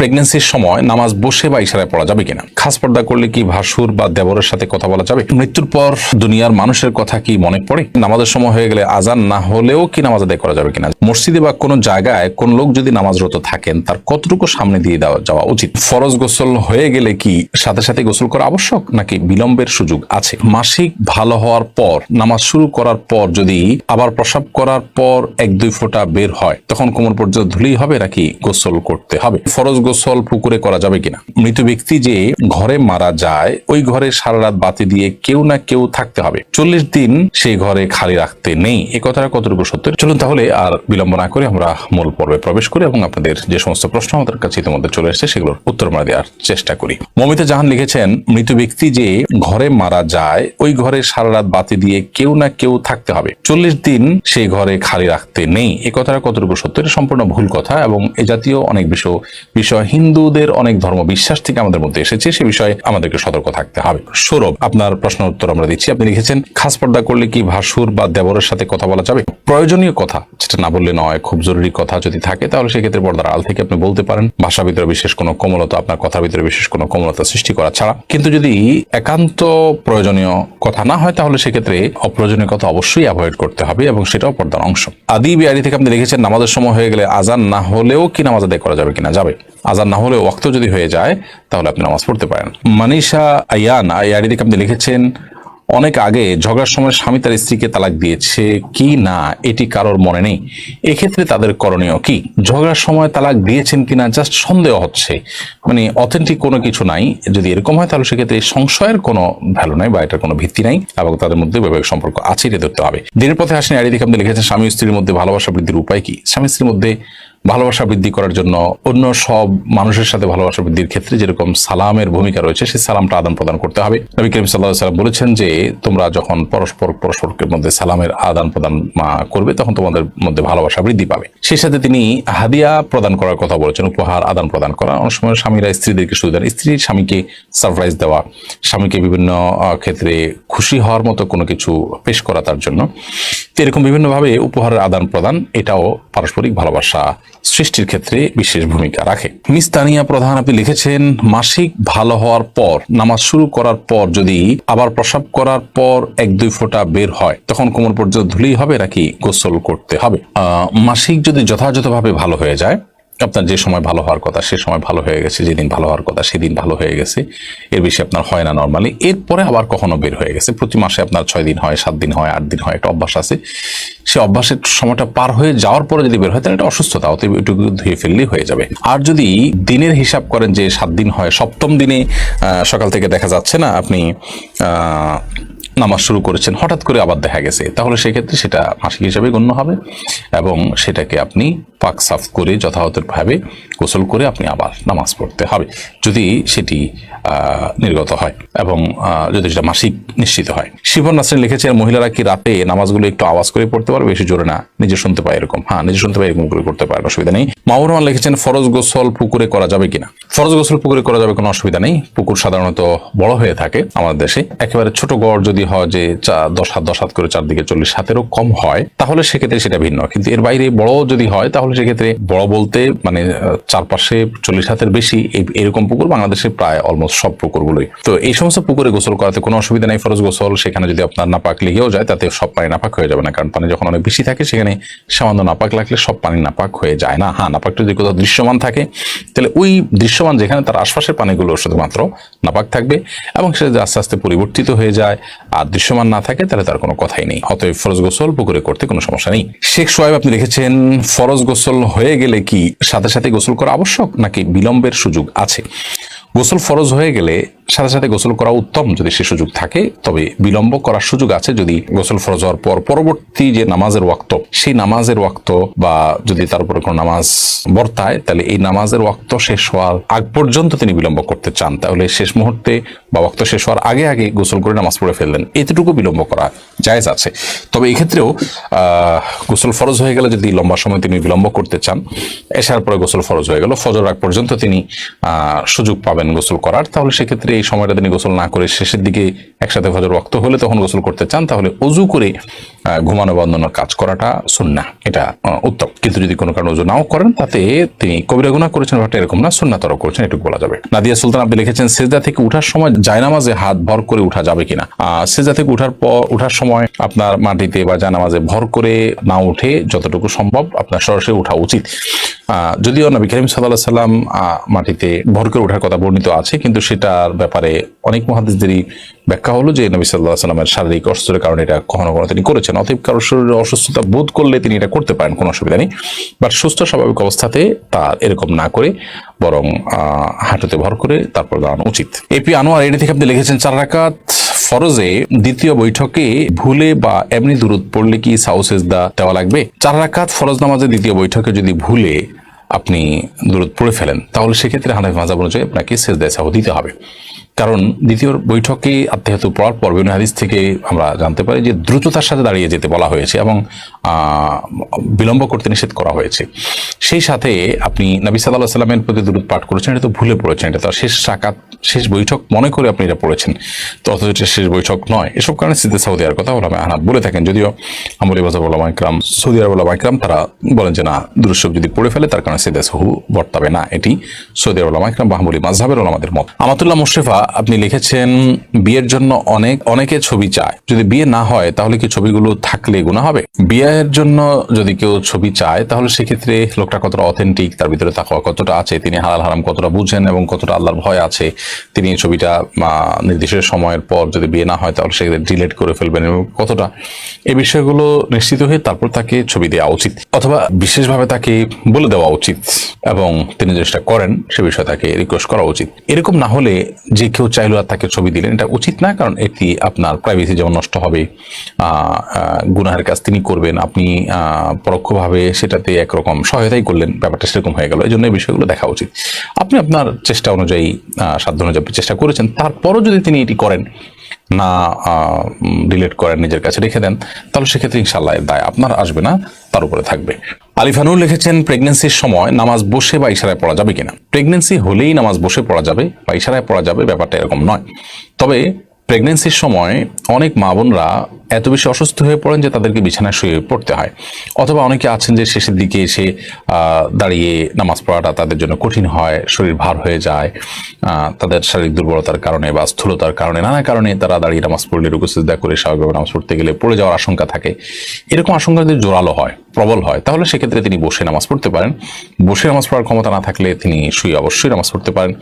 প্রেগনেন্সির সময় নামাজ বসে বা ইশারায় পড়া যাবে কিনা? খাস পর্দা করলে কি ভাসুর বা দেবরের সাথে কথা বলা যাবে? মৃত্যুর পর দুনিয়ার মানুষের কথা কি মনে পড়ে? নামাজের সময় হয়ে গেলে আজান না হলেও কি নামাজ আদায় করা যাবে কিনা? মসজিদে বা কোনো জায়গায় কোন লোক যদি নামাজরত থাকেন, তার কতটুকু সামনে দিয়ে দেওয়া যাওয়া উচিত? ফরজ গোসল হয়ে গেলে কি সাথে সাথে গোসল করা আবশ্যক, নাকি বিলম্বের সুযোগ আছে? মাসিক ভালো হওয়ার পর, নামাজ শুরু করার পর যদি আবার প্রসাব করার পর এক দুই ফোঁটা বের হয়, তখন কোমর পর্যন্ত ধুলেই হবে নাকি গোসল করতে হবে? ফরজ গোসল পুকুরে করা যাবে কিনা? মৃত ব্যক্তি যে ঘরে মারা যায়, ওই ঘরে সারা রাত বাতি দিয়ে কেউ না কেউ থাকতে হবে। চল্লিশ দিন সেই ঘরে খালি রাখতে নেই। এ কথাটা কতটুকু সত্য? চলুন তাহলে আর বিলম্ব না করে আমরা মূল পর্বে প্রবেশ করি এবং আপনাদের যে সমস্ত প্রশ্ন আমাদের কাছে ইতিমধ্যে চলে এসেছে, সেগুলোর উত্তর আমরা দেওয়ার চেষ্টা করি। মমিতা জাহান লিখেছেন, মৃত ব্যক্তি যে ঘরে মারা যায়, ওই ঘরে সারা রাত বাতি দিয়ে কেউ না কেউ থাকতে হবে। চল্লিশ দিন সেই ঘরে খালি রাখতে নেই। এ কথাটা কতটুকু সত্য? এটা সম্পূর্ণ ভুল কথা এবং এ জাতীয় অনেক বিষয় হিন্দুদের অনেক ধর্ম বিশ্বাস থেকে আমাদের মধ্যে এসেছে, সে বিষয়ে আমাদেরকে সতর্ক থাকতে হবে। সৌরভ, আপনার প্রশ্ন উত্তর আমরা দিচ্ছি। আপনি লিখেছেন, খাস পর্দা করলে কি ভাসুর বা দেবরের সাথে কথা বলা যাবে? প্রয়োজনীয় কথা যেটা না বললে নয়, খুব জরুরি কথা যদি থাকে, তাহলে সেক্ষেত্রে পর্দার আড়াল থেকে আপনি বলতে পারেন। ভাষা ভিতরে বিশেষ কোনো কোমলতা, আপনার কথার ভিতরে বিশেষ কোনো কোমলতা সৃষ্টি করা ছাড়া। কিন্তু যদি একান্ত প্রয়োজনীয় কথা না হয়, তাহলে সেক্ষেত্রে অপ্রয়োজনীয় কথা অবশ্যই অ্যাভয়েড করতে হবে এবং সেটাও পর্দার অংশ। আদি বিআরি থেকে আপনি লিখেছেন, নামাজের সময় হয়ে গেলে আজান না হলেও কি নামাজ আদায় করা যাবে কিনা? যাবে। আজান না হলেও ওয়াক্ত যদি হয়ে যায়, তাহলে আপনি নামাজ পড়তে পারেন। মানিশা আয়ান, আয়ারি থেকে আপনি লিখেছেন, অনেক আগে ঝগড়ার সময় স্বামী তার স্ত্রীকে তালাক দিয়েছে কি না, এটি কারোর মনে নেই। এক্ষেত্রে তাদের করণীয় কি? ঝগড়ার সময় তালাক দিয়েছেন কিনা জাস্ট সন্দেহ হচ্ছে। মানে অথেন্টিক কোনো কিছু নাই। যদি এরকম হয়, তাহলে সেক্ষেত্রে সংশয়ের কোনো ভ্যালু নাই বা এটার কোনো ভিত্তি নাই এবং তাদের মধ্যে বৈবাহিক সম্পর্ক আছে, এটা ধরতে হবে। দিনের পথে আসেন আড়ি দিকে আপনি লিখেছেন, স্বামী স্ত্রীর মধ্যে ভালোবাসা বৃদ্ধির উপায় কি? স্বামী স্ত্রীর মধ্যে ভালোবাসা বৃদ্ধি করার জন্য অন্য সব মানুষের সাথে ভালোবাসা বৃদ্ধির ক্ষেত্রে যেরকম সালামের ভূমিকা রয়েছে, সেই সালামটা আদান প্রদান করতে হবে। নবী করিম সাল্লাহ সাল্লাম বলেছেন যে, তোমরা যখন পরস্পর পরস্পরের মধ্যে সালামের আদান প্রদান করবে, তখন তোমাদের মধ্যে ভালোবাসা বৃদ্ধি পাবে। সেই সাথে তিনি হাদিয়া প্রদান করার কথা বলেছেন, উপহার আদান প্রদান করা। অনেক সময় স্বামীরা স্ত্রীদেরকে সুযোগ দেন। স্ত্রী স্বামীকে সারপ্রাইজ দেওয়া, স্বামীকে বিভিন্ন ক্ষেত্রে খুশি হওয়ার মতো কোনো কিছু পেশ করা তার জন্য। এরকম বিভিন্নভাবে উপহারের আদান প্রদান, এটাও পারস্পরিক ভালোবাসা সৃষ্টির ক্ষেত্রে বিশেষ ভূমিকা রাখে। মিস তানিয়া প্রধান, আপনি লিখেছেন, মাসিক ভালো হওয়ার পর, নামাজ শুরু করার পর যদি আবার প্রসাব করার পর এক দুই ফোঁটা বের হয়, তখন কোমর পর্যন্ত ধুলেই হবে নাকি গোসল করতে হবে? মাসিক যদি যথাযথভাবে ভালো হয়ে যায় আপনার যে সময় ভালো হওয়ার কথা, সে সময় ভালো হয়ে গেছে, যেদিন ভালো হওয়ার কথা, সেদিন ভালো হয়ে গেছে। এর বেশি আপনার হয় না নর্মালি এরপরে আবার কখনো বের হয়ে গেছে। প্রতি মাসে আপনার ছয় দিন হয়, সাত দিন হয়, আট দিন হয়, একটা অভ্যাস আছে। সে অভ্যাসের সময়টা পার হয়ে যাওয়ার পরে যদি বের হয়, তাহলে এটা অসুস্থতা, অতএব এটুকু ধুয়ে ফেললেই হয়ে যাবে। আর যদি দিনের হিসাব করেন যে সাত দিন হয়, সপ্তম দিনে সকাল থেকে দেখা যাচ্ছে না, আপনি নামাজ শুরু করেছেন, হঠাৎ করে আবার দেখা গেছে, তাহলে সেক্ষেত্রে সেটা মাসিক হিসাবে গণ্য হবে এবং সেটাকে আপনি পাক সাফ করে যথাযথভাবে গোসল করে আপনি আবার নামাজ পড়তে হবে, যদি সেটি নির্গত হয় এবং যদি সেটা মাসিক নিশ্চিত হয়। শিবন নাসরিন লিখেছেন, মহিলারা কি রাতে নামাজগুলো একটু আওয়াজ করে পড়তে পারবে? বেশি জোরে না, নিজে শুনতে পায় এরকম। হ্যাঁ নিজে শুনতে পায় এরকম করে করতে পারে অসুবিধা নেই। মাহবুর রহমান লিখেছেন, ফরজ গোসল পুকুরে করা যাবে কিনা? ফরজ গোসল পুকুরে করা যাবে কোনো অসুবিধা নেই। পুকুর সাধারণত বড় হয়ে থাকে আমাদের দেশে। একেবারে ছোট গড় যদি হয় যে দশ হাত দশ হাত করে চারদিকে চল্লিশ হাতেরও কম হয়, তাহলে সেক্ষেত্রে সেটা ভিন্ন। কিন্তু এর বাইরে বড় যদি হয়, তাহলে সেক্ষেত্রে বড় বলতে মানে চারপাশে চল্লিশ হাতের বেশি এরকম পুকুর বাংলাদেশে প্রায় অলমোস্ট সব পুকুরগুলোই। তো এই সমস্ত পুকুরে গোসল করাতে কোনো অসুবিধা নেই ফরজ গোসল, সেখানে যদি আপনার নাপাক লেগেও যায় তাতে সব পানি নাপাক হয়ে যাবে না, কারণ পানি যখন অনেক বেশি থাকে সেখানে সামান্য নাপাক লাগলে সব পানি নাপাক হয়ে যায় না। হ্যাঁ নাপাকটা যদি কোথাও দৃশ্যমান থাকে, তাহলে ওই দৃশ্যমান যেখানে তার আশপাশের পানিগুলো শুধুমাত্র নাপাক থাকবে এবং সেটা আস্তে আস্তে পরিবর্তিত হয়ে যায় আর দৃশ্যমান না থাকে, তাহলে তার কোনো কথাই নেই। অতএব ফরজ গোসল পুকুরে করতে কোনো সমস্যা নেই। শেখ সোয়েব আপনি লিখেছেন ফরজ গোসল হয়ে গেলে কি সাথে সাথে গোসল করা আবশ্যক নাকি বিলম্বের সুযোগ আছে? গোসল ফরজ হয়ে গেলে সাথে সাথে গোসল করা উত্তম যদি সে সুযোগ থাকে। তবে বিলম্ব করার সুযোগ আছে যদি গোসল ফরজ হওয়ার পর পরবর্তী যে নামাজের ওয়াক্ত, সেই নামাজের ওয়াক্ত বা যদি তার উপরে কোনো নামাজ বর্তায়, তাহলে এই নামাজের ওয়াক্ত শেষ হওয়ার আগ পর্যন্ত তিনি বিলম্ব করতে চান। তাহলে শেষ মুহূর্তে বা ওয়াক্ত শেষ হওয়ার আগে আগে গোসল করে নামাজ পড়ে ফেললেন। এতটুকু বিলম্ব করা জায়েজ আছে। তবে এক্ষেত্রেও গোসল ফরজ হয়ে গেলে যদি লম্বা সময় তিনি বিলম্ব করতে চান, এসার পরে গোসল ফরজ হয়ে গেল। ফজর আগ পর্যন্ত তিনি সুযোগ পাবেন গোসল করার। তাহলে সেক্ষেত্রে এই সময়টা তিনি গোসল না করে শেষের দিকে একসাথে ফজর রক্ত হলে তখন গোসল করতে চান, তাহলে অজু করে ঘুমানো বা অন্যান্য কাজ করাটা সুন্না এটা উত্তম। কিন্তু যদি কোনো কারণে ওজু নাও করেন, তাতে তিনি কবিরা গুনাহ করেছেন ব্যাপারটা এরকম না সুন্নাতর করেছেন, এটুকু বলা যাবে। নাদিয়া সুলতান আপনি লিখেছেন, সেজদা থেকে উঠার সময় জায়নামাজে হাত ভর করে উঠা যাবে কিনা? সেজদা থেকে উঠার পর, উঠার সময় আপনার মাটিতে বা জায়নামাজে ভর করে না উঠে যতটুকু সম্ভব আপনার সরাসরি ওঠা উচিত। যদিও নবী করিম সাল্লাহ সাল্লাম মাটিতে ভর করে ওঠার কথা বর্ণিত আছে, কিন্তু সেটার ব্যাপারে অনেক মহাদিসদেরই ব্যাখ্যা হলো যে নবী সাল্লাহ সাল্লামের শারীরিক অসুস্থতার কারণে এটা কখনো কখনো তিনি করেছেন। অতএব কারোর শরীরে অসুস্থতা বোধ করলে তিনি এটা করতে পারেন, কোনো অসুবিধা নেই। বাট সুস্থ, স্বাভাবিক অবস্থাতে তার এরকম না করে, বরং হাঁটুতে ভর করে তারপর দাঁড়ানো উচিত। এপি আনোয়ার এটি থেকে আপনি লিখেছেন, চার রাকাত ফরজে দ্বিতীয় বৈঠকে ভুলে বা এমনি দূরত পড়লে কি সাউসেজদা দেওয়া লাগবে? চার রাকাত ফরজ নামাজে দ্বিতীয় বৈঠকে যদি ভুলে আপনি দূরত পড়ে ফেলেন, তাহলে সেক্ষেত্রে হানাফি মাজাব অনুযায়ী আপনাকে সেজদায় সাহ দিতে হবে। কারণ দ্বিতীয় বৈঠকে আত্মীয়ত পড়ার পর বিভিন্ন হাদিস থেকে আমরা জানতে পারি যে দ্রুততার সাথে দাঁড়িয়ে যেতে বলা হয়েছে এবং বিলম্ব করতে নিষেধ করা হয়েছে। সেই সাথে আপনি নবী সাল্লাহ সাল্লামের প্রতি দূরত পাঠ করেছেন, এটা তো ভুলে পড়েছেন, এটা তার শেষ সাকাত, শেষ বৈঠক মনে করে আপনি এটা পড়েছেন। তো অথচ এটা শেষ বৈঠক নয়। এসব কারণে সিদ্ধে সৌদি আরবের কথা ওলামা আহনাদ বলে থাকেন। যদিও আমলি বাজার ওলামা ইকরাম, সৌদি আরব ওলামা ইকরাম তারা বলেন যে, না দুরুসব যদি পড়ে ফেলে, তার কারণে সিদ্ধে সহু বর্তাবে না। এটি সৌদি আরব ওলামা ইকরাম বাহমুলি মাজহাবের ওলামাদের মত। আমাতুল্লাহ মুশরিফা, আপনি লিখেছেন, বিয়ের জন্য অনেক, অনেকে ছবি চায়। যদি বিয়ে না হয়, তাহলে কি ছবিগুলো থাকলে গুণা হবে? বিয়ের জন্য যদি কেউ ছবি চায়, তাহলে সেক্ষেত্রে লোকটা কতটা অথেন্টিক তার ভিতরে থাকা কতটা আছে, তিনি হালাল হারাম কতটা বুঝেন এবং কতটা আল্লাহর ভয় আছে, তিনি ছবিটা নির্দিষ্ট সময়ের পর যদি বিয়ে না হয়, তাহলে সেক্ষেত্রে ডিলেট করে ফেলবেন এবং কতটা? এই বিষয়গুলো নিশ্চিত হয়ে তারপর তাকে ছবি দেওয়া উচিত, অথবা বিশেষভাবে তাকে বলে দেওয়া উচিত এবং তিনি যেটা করেন, সে বিষয়ে তাকে রিকোয়েস্ট করা উচিত। এরকম না হলে যে কেউ চাইলো আর তাকে ছবি দিলেন, এটা উচিত না, কারণ এটি আপনার প্রাইভেসি যেমন নষ্ট হবে গুনাহের কাজ তিনি করবেন আপনি পরোক্ষভাবে সেটাতে একরকম সহায়তাই করলেন, ব্যাপারটা সেরকম হয়ে গেল। এই জন্য এই বিষয়গুলো দেখা উচিত। আপনি আপনার চেষ্টা অনুযায়ী সাধ্য অনুযায়ী চেষ্টা করেছেন। তারপরও যদি তিনি এটি করেন, না ডিলিট করেন নিজের কাছে রেখে দেন, তাহলে সেক্ষেত্রে ইনশাল্লাহ দায় আপনার আসবে না, তার উপরে থাকবে। আলিফানুর লিখেছেন প্রেগনেন্সির সময় নামাজ বসে বা ইশারায় পড়া যাবে কিনা? প্রেগনেন্সি হলেই নামাজ বসে পড়া যাবে বা ইশারায় পড়া যাবে, ব্যাপারটা এরকম নয়। তবে প্রেগনেন্সির সময় অনেক মা বোনরা এত বেশি অসুস্থ হয়ে পড়েন যে তাদেরকে বিছানায় শুয়ে পড়তে হয়। অথবা অনেকে আছেন যে শেষের দিকে এসে দাঁড়িয়ে নামাজ পড়াটা তাদের জন্য কঠিন হয়, শরীর ভার হয়ে যায় তাদের শারীরিক দুর্বলতার কারণে বা স্থূলতার কারণে, নানা কারণে তারা দাঁড়িয়ে নামাজ পড়লে রুকুসিদা করে, স্বাভাবিকভাবে নামাজ পড়তে গেলে পড়ে যাওয়ার আশঙ্কা থাকে। এরকম আশঙ্কা যদি জোরালো হয়, প্রবল হয়, তাহলে সেক্ষেত্রে তিনি বসে নামাজ পড়তে পারেন। বসে নামাজ পড়ার ক্ষমতা না থাকলে তিনি শুয়ে অবশ্যই নামাজ পড়তে পারেন।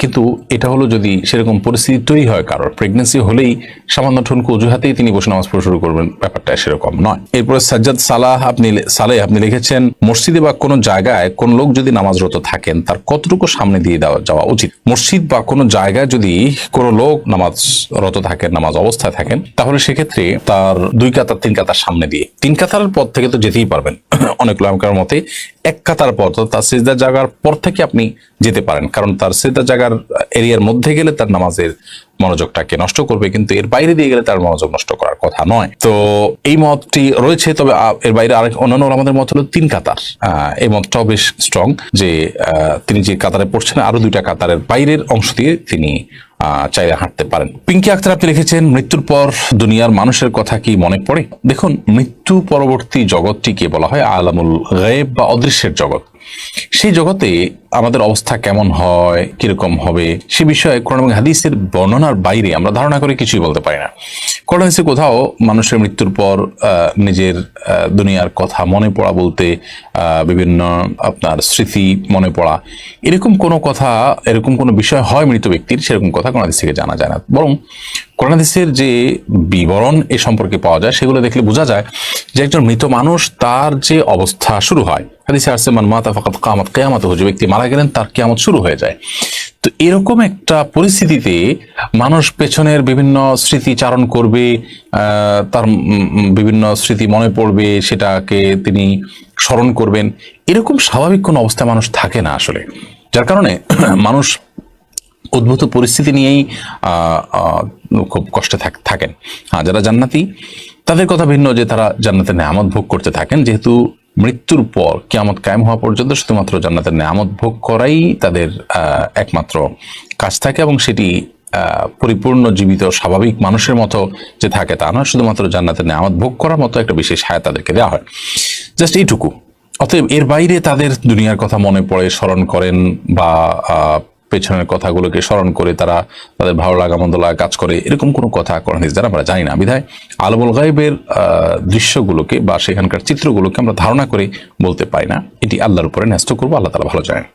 কিন্তু এটা হলো যদি সেরকম পরিস্থিতি তৈরি হয় কারোর প্রেগনেন্সি হলেই সামান্য ঠুনকু অজুহাতেই তিনি বসে নামাজ পড়া শুরু করবেন, ব্যাপারটা সেরকম নয়। এরপরে সাজ্জাদ সালাহ আপনি সালে আপনি লিখেছেন, মসজিদে বা কোনো জায়গায় কোন লোক যদি নামাজরত থাকেন, তার কতটুকু সামনে দিয়ে দেওয়া যাওয়া উচিত? মসজিদ বা কোনো জায়গায় যদি কোনো লোক নামাজরত থাকেন, নামাজ অবস্থায় থাকেন, তাহলে সেক্ষেত্রে তার দুই কাতার, তিন কাতার সামনে দিয়ে। তিন কাতার পর থেকে তো যেতেই পারবেন। অনেক লোকের মতে এক কাতার পর তার সিজদার জায়গার পর থেকে আপনি যেতে পারেন। কারণ তার সিজদার জায়গার এরিয়ার মধ্যে গেলে তার নামাজের মনোযোগটাকে নষ্ট করবে, কিন্তু এর বাইরে দিয়ে গেলে তার মনোযোগ নষ্ট করার কথা নয়। তো এই মতটি রয়েছে, তবে এর বাইরে আরেক অন্যান্য আমাদের মত হলো তিন কাতার। এই মতটাও বেশ স্ট্রং যে তিনি যে কাতারে পড়ছেন আরও দুইটা কাতারের বাইরের অংশ দিয়ে তিনি চাইলে হাঁটতে পারেন। পিঙ্কি আক্তার আপনি লিখেছেন, মৃত্যুর পর দুনিয়ার মানুষের কথা কি মনে পড়ে? দেখুন, মৃত্যু পরবর্তী জগৎটিকে বলা হয় আলামুল গায়েব বা অদৃশ্যের জগৎ। সেই জগতে আমাদের অবস্থা কেমন হয়, কীরকম হবে, সে বিষয়ে কোরআন এবং হাদিসের বর্ণনার বাইরে আমরা ধারণা করে কিছুই বলতে পারি না। কোরআন হাদিসে কোথাও মানুষের মৃত্যুর পর নিজের দুনিয়ার কথা মনে পড়া বলতে বিভিন্ন আপনার স্মৃতি মনে পড়া, এরকম কোনো কথা, এরকম কোনো বিষয় হয় মৃত ব্যক্তির, সেরকম কথা কোরআন হাদিস থেকে জানা যায় না। বরং কোরআন হাদিসের যে বিবরণ এ সম্পর্কে পাওয়া যায়, সেগুলো দেখলে বোঝা যায় যে একজন মৃত মানুষ তার যে অবস্থা শুরু হয়। হাদিসে আসছে, মান মাতা ফাকাত কামাত কেয়ামত যে ব্যক্তি মারা গেলেন, তার কেয়ামত শুরু হয়ে যায়। তো এরকম একটা পরিস্থিতিতে মানুষ পেছনের বিভিন্ন স্মৃতি চারণ করবে তার বিভিন্ন স্মৃতি মনে পড়বে, সেটাকে তিনি স্মরণ করবেন। এরকম স্বাভাবিক কোনো অবস্থায় মানুষ থাকে না আসলে। যার কারণে মানুষ উদ্ভূত পরিস্থিতি নিয়েই খুব কষ্টে থাক- থাকেন। হ্যাঁ যারা জান্নাতি, তাদের কথা ভিন্ন যে তারা জান্নাতের নেয়ামত ভোগ করতে থাকেন। যেহেতু মৃত্যুর পর, কিয়ামত কায়েম হওয়া পর্যন্ত শুধুমাত্র জান্নাতের নেয়ামত ভোগ করাই তাদের একমাত্র কাজ থাকে এবং সেটি পরিপূর্ণ, জীবিত, স্বাভাবিক মানুষের মতো যে থাকে তা না শুধুমাত্র জান্নাতের নেয়ামত ভোগ করার মতো একটা বিশেষ হায়াত তাদেরকে দেওয়া হয়। জাস্ট এইটুকু। অতএব এর বাইরে তাদের দুনিয়ার কথা মনে পড়ে, স্মরণ করেন বা পেছনের কথাগুলোকে স্মরণ করে তারা তাদের ভালো লাগা, মন্দ লাগা কাজ করে। এরকম কোনো কথা কোরআন দ্বারা আমরা জানি না। বিধায় আলমুল গাইবের দৃশ্যগুলোকে বা সেখানকার চিত্রগুলোকে আমরা ধারণা করে বলতে পারি না। এটি আল্লাহর উপরে ন্যস্ত করব, আল্লাহ তালা ভালো জানেন।